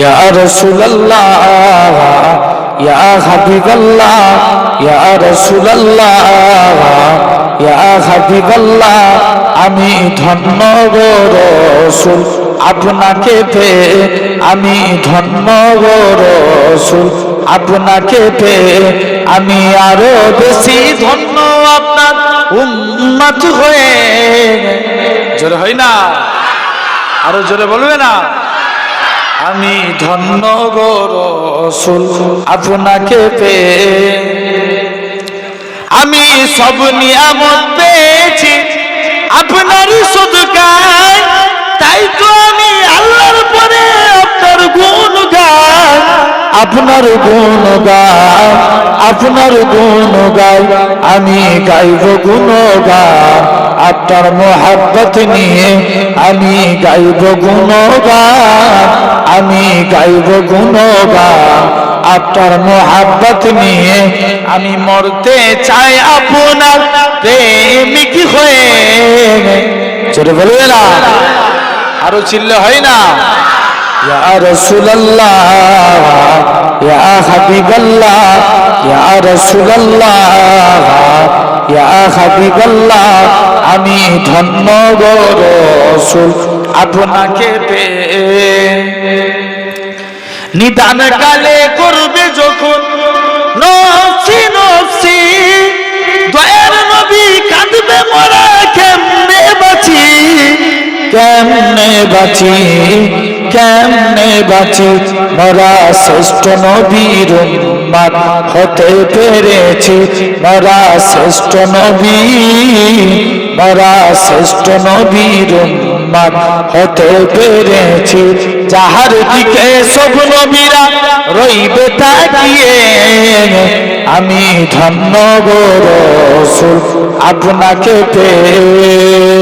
ইয়া রাসূলুল্লাহ, ইয়া হাবিবাল্লাহ, ইয়া রাসূলুল্লাহ, ইয়া হাবিবাল্লাহ, আমি ধন্য গো রসুল, আপনাকে পেয়ে আমি ধন্য গো রসুল, আপনাকে পেয়ে আমি আরও বেশি ধন্য আপনার উম্মত হয়ে জোরে হয় না? আরও জোরে বলবে না? আমি ধন্য গো আপনাকে পেয়ে। আমি সব নিয়ামত পেয়েছি, আপনার সদকায়। তাই তো আমি আল্লাহর পরে আপনার গুণ গাই আপনার গুণ গাই আপনার গুণ গাই আমি গাইব গুণ গাই আপনার মোহাব্বত নিয়ে আমি গাইব গুণ গাই আমি গাইব গুণ গাই আপনার মোহাব্বত নিয়ে আমি মরতে চাই আপনার প্রেমিক হয়ে। চলে বলবে না। আরও চিল্লে হয় না। ইয়া রাসূলুল্লাহ, ইয়া আমি ধন্য রাসূল, আপনাকে পেয়ে। নিদান কালে করবে যখন নফসি নফসি, দয়ার নবী কাঁদবে মরা কেমনে বাঁচি? কেমনে বাঁচি? কেমনে বাঁচি? মরা শ্রেষ্ঠ নবীর উম্মাদ হতে পেরেছি। মরা শ্রেষ্ঠ নবী মরা শ্রেষ্ঠ নবীর উম্মাদ হতে পেরেছি। যাহার দিকে সব নবীরা রইবে তাকিয়ে, আমি ধন্য গো আপনাকে পেয়ে